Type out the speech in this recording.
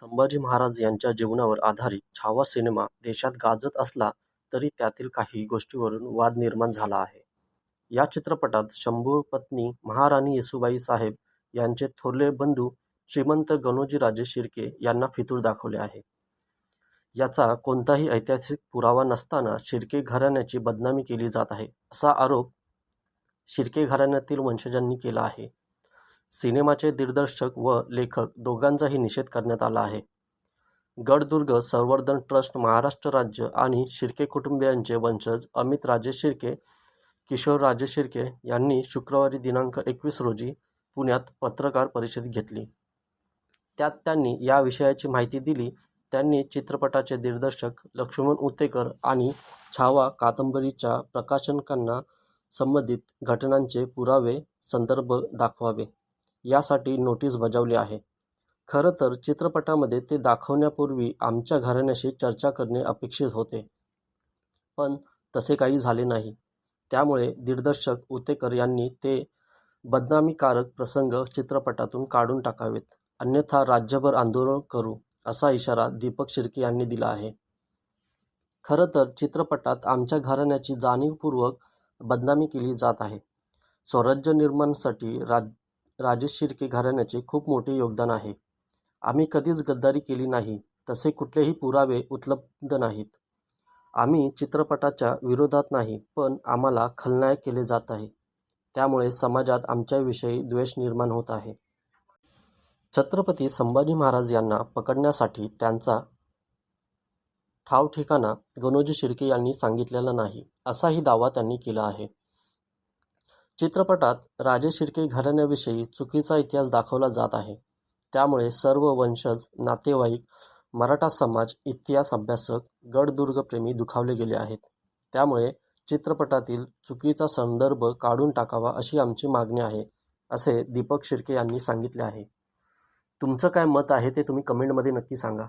संभाजी महाराज यांच्या जीवनावर आधारित छावा सिनेमा देशात गाजत असला तरी त्यातील काही गोष्टींवरून वाद निर्माण झाला आहे. या चित्रपटात शंभू पत्नी महाराणी येसुबाई साहेब यांचे थोरले बंधू श्रीमंत गणोजीराजे शिर्के यांना फितूर दाखवले आहे. याचा कोणताही ऐतिहासिक पुरावा नसताना शिर्के घराण्याची बदनामी केली जात आहे, असा आरोप शिर्के घराण्यातील वंशजांनी केला आहे. सिनेमाचे दिग्दर्शक व लेखक दोघांचाही निषेध करण्यात आला आहे. गडदुर्ग संवर्धन ट्रस्ट महाराष्ट्र राज्य आणि शिर्के कुटुंबियांचे वंशज अमित राजे शिर्के, किशोर राजे शिर्के यांनी शुक्रवारी दिनांक एकवीस रोजी पुण्यात पत्रकार परिषद घेतली. त्यात त्यांनी या विषयाची माहिती दिली. त्यांनी चित्रपटाचे दिग्दर्शक लक्ष्मण उतेकर आणि छावा कादंबरीच्या प्रकाशनकांना संबंधित घटनांचे पुरावे संदर्भ दाखवावे, यासाठी नोटीस बजावली आहे. खरं तर चित्रपटामध्ये ते दाखवण्यापूर्वी आमच्या घराण्याशी चर्चा करणे अपेक्षित होते. पण तसे काही झाले नाही. त्यामुळे दिग्दर्शक उतेकर यांनी ते बदनामीकारक प्रसंग चित्रपटातून काढून टाकावेत, अन्यथा राज्यभर आंदोलन करू, असा इशारा दीपक शिर्के यांनी दिला आहे. खरं तर चित्रपटात आमच्या घराण्याची जाणीवपूर्वक बदनामी केली जात आहे. स्वराज्य निर्माणासाठी राजेश शिर्के घराण्याचे खूप मोठे योगदान आहे. आम्ही कधीच गद्दारी केली नाही, तसे कुठलेही पुरावे उपलब्ध नाहीत. आम्ही चित्रपटाच्या विरोधात नाही, पण आम्हाला खलनायक केले जात आहे. त्यामुळे समाजात आमच्याविषयी द्वेष निर्माण होत आहे. छत्रपती संभाजी महाराज यांना पकडण्यासाठी त्यांचा ठावठिकाणा गणोजी शिर्के यांनी सांगितलेला नाही, असाही दावा त्यांनी केला आहे. चित्रपटात राजे शिर्के घराण्याविषयी चुकीचा इतिहास दाखवला जात आहे. त्यामुळे सर्व वंशज, नातेवाईक, मराठा समाज, इतिहास अभ्यासक, गडदुर्गप्रेमी दुखावले गेले आहेत. त्यामुळे चित्रपटातील चुकीचा संदर्भ काढून टाकावा अशी आमची मागणी आहे, असे दीपक शिर्के यांनी सांगितले आहे. तुमचं काय मत आहे ते तुम्ही कमेंटमध्ये नक्की सांगा.